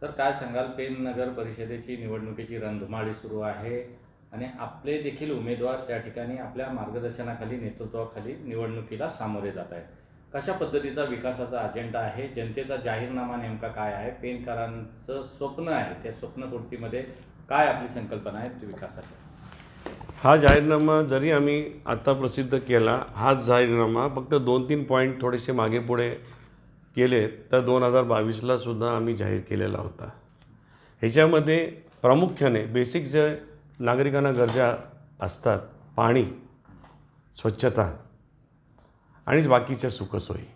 Sir काय सांगाल pen नगर परिषदेची निवडणुकीची रणधुमाळी सुरू आहे आणि आपले देखील उमेदवार त्या ठिकाणी आपल्या मार्गदर्शनाखाली नेतृत्वाखाली निवडणुकीला सामोरे जात आहेत. कशा पद्धतीचा विकासाचा अजेंडा आहे? जनतेचा जाहीरनामा नेमका काय आहे? पेनकरांचं स्वप्न आहे त्या स्वप्नपूर्तीमध्ये काय आपली संकल्पना आहे विकासाची? हा जाहीरनामा जरी आम्ही आता प्रसिद्ध केला हाच जाहीरनामा फक्त दोन तीन पॉईंट थोडेसे मागे पुढे केले तर दोन हजार बावीसला सुद्धा आम्ही जाहीर केलेला होता. ह्याच्यामध्ये प्रामुख्याने बेसिक जे नागरिकांना गरजा असतात पाणी स्वच्छता आणि बाकीच्या सुखसोयी.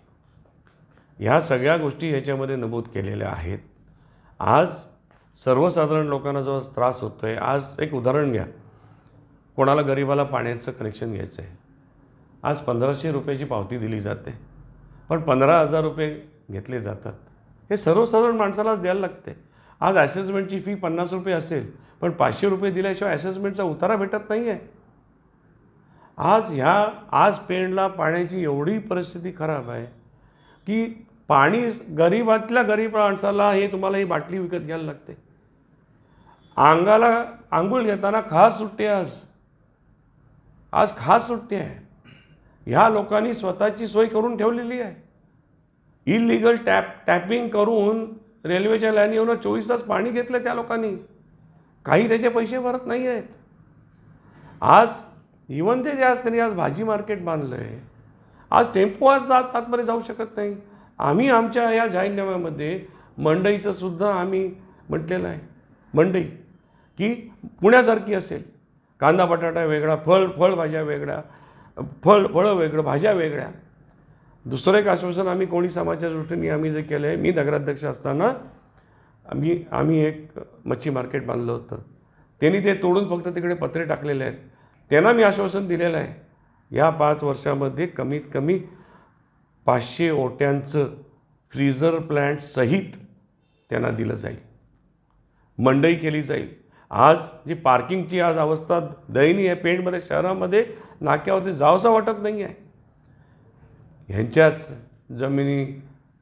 ह्या सगळ्या गोष्टी ह्याच्यामध्ये नमूद केलेल्या आहेत. आज सर्वसाधारण लोकांना जो त्रास होतो आहे आज एक उदाहरण घ्या. कोणाला गरिबाला पाण्याचं कनेक्शन घ्यायचं आहे आज पंधराशे रुपयाची पावती दिली जाते. पण पंधरा हजार रुपये घेतले जातात. हे सर्वसाधारण माणसालाच द्यायला लागते. आज ॲसेसमेंटची फी पन्नास रुपये असेल पण पाचशे रुपये दिल्याशिवाय ॲसेसमेंटचा उतारा भेटत नाही आहे आज ह्या आज पेणला पाण्याची एवढी परिस्थिती खराब आहे की पाणी गरीबातल्या गरीब माणसाला हे तुम्हाला ही बाटली विकत घ्यायला लागते. अंगाला आंघोळ घेताना खास सुट्टी आहे आज. आज खास सुट्टी आहे. ह्या लोकांनी स्वतःची सोय करून ठेवलेली आहे. इलिगल टॅप टॅपिंग करून रेल्वेच्या लाईन येऊन चोवीस तास पाणी घेतलं त्या लोकांनी. काही त्याचे पैसे भरत नाही आहेत. आज इवन ते जे आज त्यांनी आज भाजी मार्केट बांधलं आहे आज टेम्पो आज जात आतमध्ये जाऊ शकत नाही. आम्ही आमच्या या जाहीरनाम्यामध्ये मंडईचं सुद्धा आम्ही म्हटलेलं आहे. मंडई की पुण्यासारखी असेल. कांदा बटाटा वेगळा फळ फळभाज्या वेगळ्या फळ फळं वेगळं भाज्या वेगळ्या. दुसरं एक आश्वासन आम्ही कोणी समाजाच्या दृष्टीने आम्ही जे केलं आहे मी नगराध्यक्ष असताना आम्ही आम्ही एक मच्छी मार्केट बांधलं होतं. त्यांनी ते तोडून फक्त तिकडे पत्रे टाकलेले आहेत. त्यांना मी आश्वासन दिलेलं आहे. या पाच वर्षामध्ये कमीत कमी पाचशे ओट्यांचं फ्रीझर प्लॅन्टसहित त्यांना दिलं जाईल. मंडई केली जाईल. आज जी पार्किंगची आज अवस्था दयनीय आहे पेणमध्ये शहरामध्ये नाक्यावरती जावंसं वाटत नाही आहे ह्यांच्याच जमिनी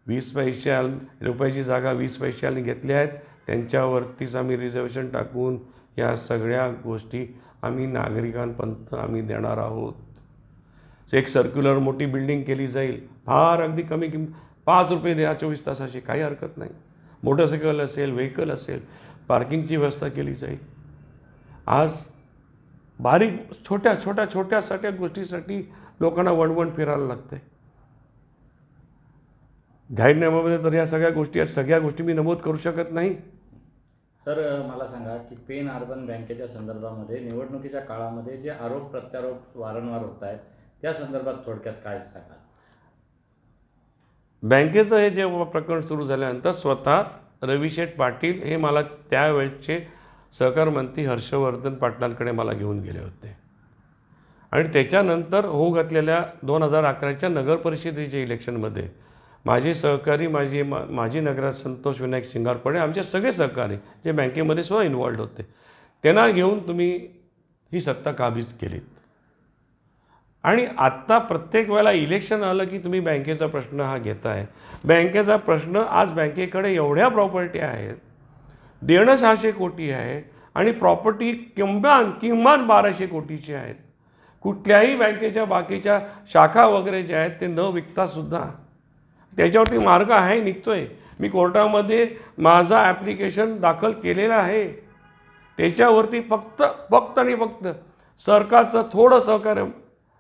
वीस पैशा रुपयाची जागा वीस पैशाने घेतल्या आहेत. त्यांच्यावरतीच आम्ही रिझर्वेशन टाकून या सगळ्या गोष्टी आम्ही नागरिकांपर्यंत आम्ही देणार आहोत. एक सर्क्युलर मोठी बिल्डिंग केली जाईल. फार अगदी कमी किंमत पाच रुपये द्या चोवीस तासाची काही हरकत नाही. मोटरसायकल असेल व्हेकल असेल पार्किंगची व्यवस्था केली जाईल. आज बारीक छोट्या छोट्या छोट्या गोष्टीसाठी लोकांना वणवण फिरायला लागते जाहीरनाम्यामध्ये तर या सगळ्या गोष्टी आहेत. सगळ्या गोष्टी मी नमूद करू शकत नाही. तर मला सांगा की पेन अर्बन बँकेच्या संदर्भामध्ये निवडणुकीच्या काळामध्ये जे आरोप प्रत्यारोप वारंवार होत आहेत त्या संदर्भात थोडक्यात काय सांगाल? बँकेचं हे जेव्हा प्रकरण सुरू झाल्यानंतर स्वतः रविशेठ पाटील हे मला त्यावेळचे सहकार मंत्री हर्षवर्धन पाटलांकडे मला घेऊन गेले होते. आणि त्याच्यानंतर होऊ घातलेल्या दोन हजार अकराच्या नगर परिषदेच्या इलेक्शनमध्ये माझे सहकारी माझी मा माजी नगरात संतोष विनायक शिंगारपणे आमचे सगळे सहकारी जे बँकेमध्ये सुद्धा इन्वॉल्ड होते त्यांना घेऊन तुम्ही ही सत्ता काबीज केलीत? आणि आत्ता प्रत्येक वेळेला इलेक्शन आलं की तुम्ही बँकेचा प्रश्न हा घेताय. बँकेचा प्रश्न आज बँकेकडे एवढ्या प्रॉपर्टी आहेत देणं सहाशे कोटी आहे आणि प्रॉपर्टी किमान किमान बाराशे कोटीची आहेत. कुठल्याही बँकेच्या बाकीच्या शाखा वगैरे ज्या आहेत ते न विकतासुद्धा त्याच्यावरती मार्ग आहे निघतो आहे मी कोर्टामध्ये माझा ॲप्लिकेशन दाखल केलेलं आहे. त्याच्यावरती फक्त फक्त आणि फक्त सरकारचं थोडं सहकार्य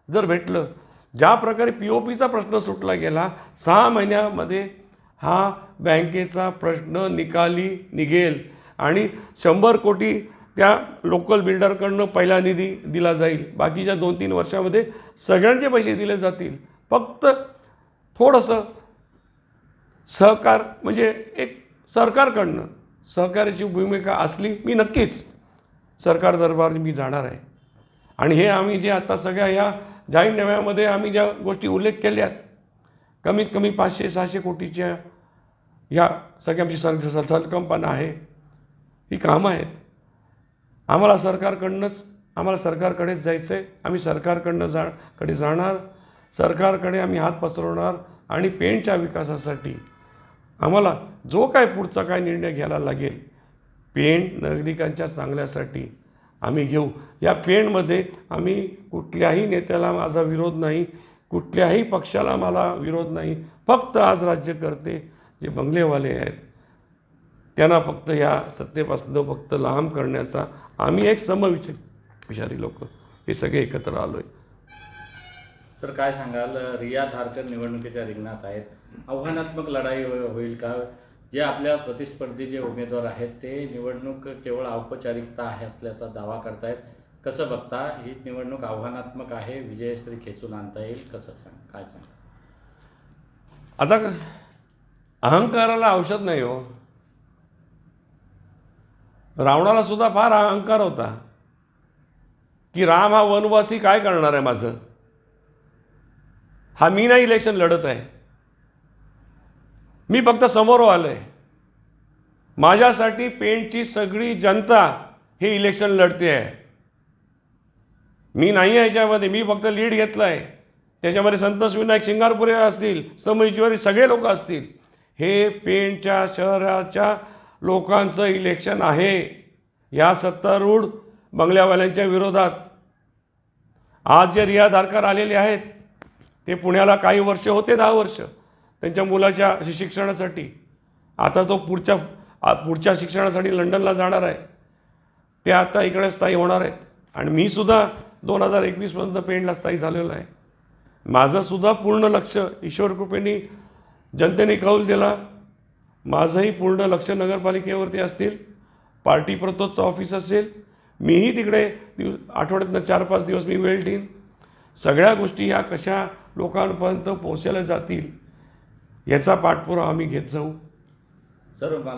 जर भेटलं ज्या प्रकारे पी ओ पीचा प्रश्न सुटला गेला सहा महिन्यामध्ये हा बँकेचा प्रश्न निकाली निघेल आणि शंभर कोटी त्या लोकल बिल्डरकडनं पहिला निधी दिला जाईल. बाकीच्या दोन तीन वर्षामध्ये सगळ्यांचे पैसे दिले जातील. फक्त थोडंसं सहकार म्हणजे एक सरकारकडनं सहकार्याची भूमिका असली मी नक्कीच सरकार दरबार मी जाणार आहे. आणि हे आम्ही जे आता सगळ्या या जाहीरनाम्यामध्ये आम्ही ज्या गोष्टी उल्लेख केल्यात कमीत कमी पाचशे सहाशे कोटीच्या या सगळ्या आमची सर संकल्पना आहे ही कामं आहेत. आम्हाला सरकारकडनंच आम्हाला सरकारकडेच जायचं आहे आम्ही सरकारकडनं जा कडे जाणार सरकारकडे आम्ही हात पसरवणार आणि पेणच्या विकासासाठी आम्हाला जो काय पुढचा काय निर्णय घ्यायला लागेल पेण नागरिकांच्या चांगल्यासाठी आम्ही घेऊ. या पेणमध्ये आम्ही कुठल्याही नेत्याला माझा विरोध नाही कुठल्याही पक्षाला मला विरोध नाही. फक्त आज राज्यकर्ते जे बंगलेवाले आहेत त्यांना फक्त या सत्तेपासून फक्त लांब करण्याचा आम्ही एक समविचार विचारी लोक हे सगळे एकत्र आलो आहे तर काय सांगाल? रिया धारकर निवडणुकीच्या रिंगणात आहेत. आव्हानात्मक लढाई हो- होईल का? जे आपल्या प्रतिस्पर्धी जे उमेदवार आहेत ते निवडणूक केवळ औपचारिकता आहे असल्याचा दावा करतायत. कसं बघता ही निवडणूक आव्हानात्मक आहे. विजयश्री खेचून आणता येईल कसं सांग काय सांग? आता अहंकाराला औषध नाही हो. रावणाला सुद्धा फार अहंकार होता. की राम हा वनवासी काय करणार आहे माझं? हा मी नाही इलेक्शन लढत आहे. मी फक्त समोर आलो आहे माझ्यासाठी पेंटची सगळी जनता हे इलेक्शन लढते आहे मी नाही आहे याच्यामध्ये मी फक्त लीड घेतला आहे त्याच्यामध्ये संतोष विनायक शिंगारपुरे असतील समईश्वरी सगळे लोक असतील. हे पेंटच्या शहराच्या लोकांचं इलेक्शन आहे. या सत्तारूढ बंगल्यावाल्यांच्या विरोधात. आज जे रिया धारकर आलेले आहेत ते पुण्याला काही वर्ष होते दहा वर्ष. त्यांच्या मुलाच्या शि- शिक्षणासाठी. आता तो पुढच्या आ- पुढच्या शिक्षणासाठी लंडनला जाणार आहे. ते आता इकडे स्थायी होणार आहेत. आणि मी सुद्धा दोन हजार एकवीसपर्यंत पेंडला स्थायी झालेलो आहे. माझं सुद्धा पूर्ण लक्ष ईश्वर कृपेने जनतेने कौल दिला. माझंही पूर्ण लक्ष नगरपालिकेवरती असतील. पार्टी प्रतोदचं ऑफिस असेल. मीही तिकडे दिव आठवड्यातनं चार पाच दिवस मी वेळ देईन सगळ्या गोष्टी ह्या कशा लोकांपर्यंत पोहोचल्या जातील याचा पाठपुरावा आम्ही घेत जाऊ. सर